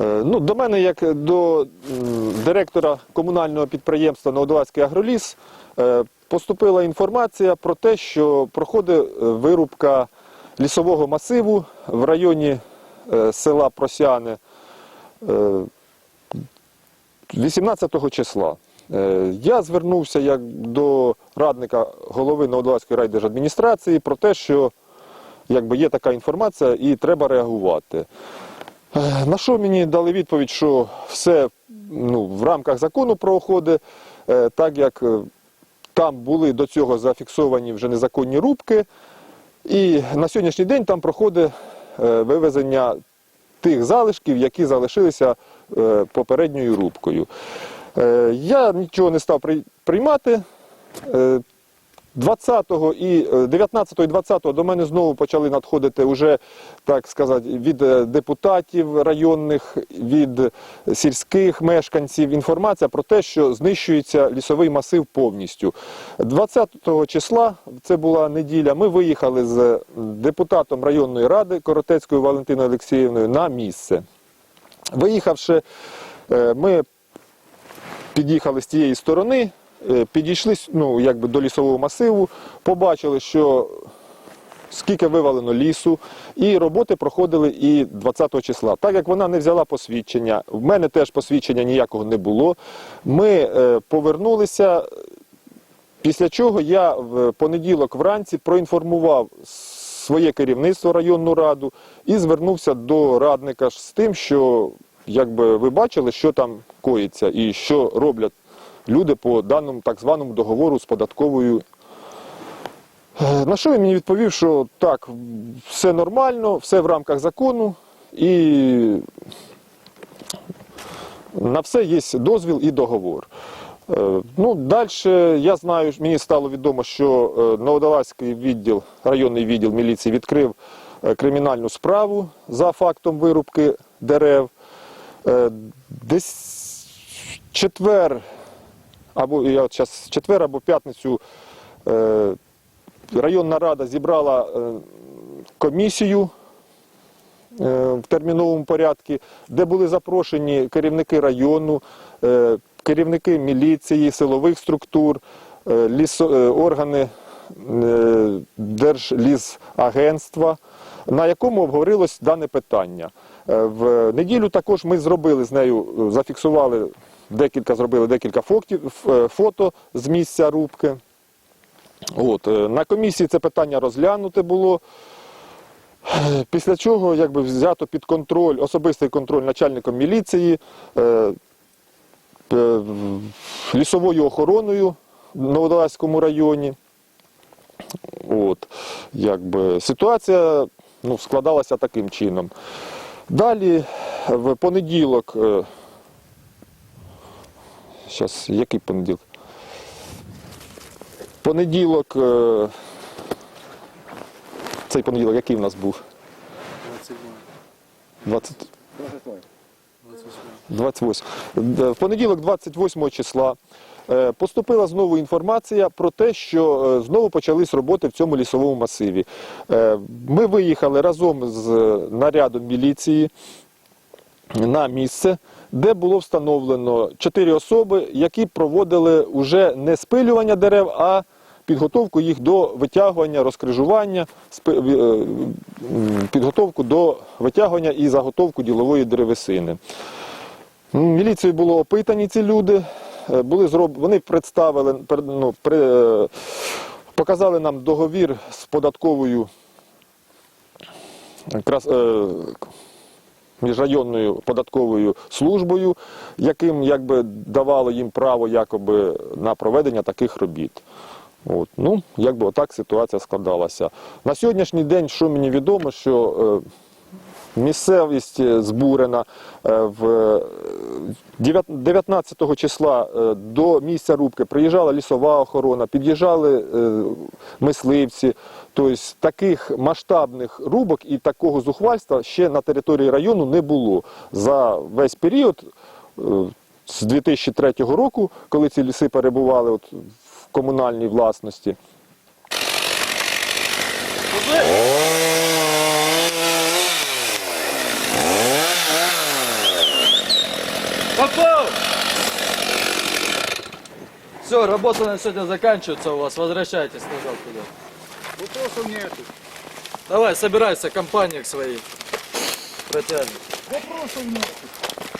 Е, Ну, до мене, як до директора комунального підприємства Новодолазький агроліс, е, поступила інформація про те, що проходить е, вирубка лісового масиву в районі села Просяни е, 18 числа. Я звернувся як до радника голови Новодолазької райдержадміністрації про те, що якби є така інформація і треба реагувати. Е, На що мені дали відповідь, що все ну, в рамках закону проходить, е, так як е, там були до цього зафіксовані вже незаконні рубки, і на сьогоднішній день там проходить вивезення тих залишків, які залишилися попередньою рубкою. Я нічого не став приймати. Е, 20-го і е, 19-го і 20-го до мене знову почали надходити уже, так сказати, від е, депутатів районних, від сільських мешканців інформація про те, що знищується лісовий масив повністю. 20-го числа, це була неділя, ми виїхали з депутатом районної ради Коротецькою Валентиною Олексіївною на місце. Виїхавши, е, ми під'їхали з тієї сторони, е, підійшли ну, якби до лісового масиву, побачили, що скільки вивалено лісу, і роботи проходили і 20 числа. Так як вона не взяла посвідчення, в мене теж посвідчення ніякого не було. Ми е, повернулися. Після чого я в понеділок вранці проінформував своє керівництво районну раду і звернувся до радника з тим, що якби ви бачили, що там коїться і що роблять люди по даному так званому договору з податковою. Е, На що він мені відповів, що так, все нормально, все в рамках закону і на все є дозвіл і договор. Е, Ну, далі я знаю, мені стало відомо, що е, Новодолазький відділ, районний відділ міліції відкрив кримінальну справу за фактом вирубки дерев. Десь четвер, або я от зараз четвер або п'ятницю е, районна рада зібрала е, комісію е, в терміновому порядку, де були запрошені керівники району, е, керівники міліції, силових структур, е, лісо- е, органи е, Держлісагентства, на якому обговорилось дане питання. Е, В неділю також ми зробили з нею, е, зафіксували декілька, зробили декілька фоктів- е, фото з місця рубки. От, е, на комісії це питання розглянуте було. Після чого якби, взято під контроль, особистий контроль начальником міліції, е, е, лісовою охороною в Новодолазькому районі. От, якби, ситуація ну, складалася таким чином. Далі в понеділок. Е, Зараз, який понеділок? Понеділок. е, Цей понеділок, який в нас був? 20... 28. В понеділок, 28 числа, е, поступила знову інформація про те, що е, знову почались роботи в цьому лісовому масиві. Ми виїхали разом з нарядом міліції на місце, де було встановлено чотири особи, які проводили уже не спилювання дерев, а підготовку їх до витягування, розкрижування, е, підготовку до витягування і заготовку ділової деревесини. Міліцією було опитані ці люди. е, Були зроб... Вони представили, ну, при... е, показали нам договір з податковою міжрайонною податковою службою, яким якби давало їм право якоби на проведення таких робіт. От. Ну, якби отак ситуація складалася. На сьогоднішній день, що мені відомо, що е, Місцевість е, збурена Е, в е, дев'ят- 19 числа до місця рубки приїжджала лісова охорона, під'їжджали мисливці. Тобто таких масштабних рубок і такого зухвальства ще на території району не було. За весь період е, з 2003 року, коли ці ліси перебували от в комунальній власності. Попов! Все, работа на сегодня заканчивается у вас. Возвращайтесь назад туда. Вопросов нету. Давай, собирайся, компания к своей. Протянем. Вопросов нету.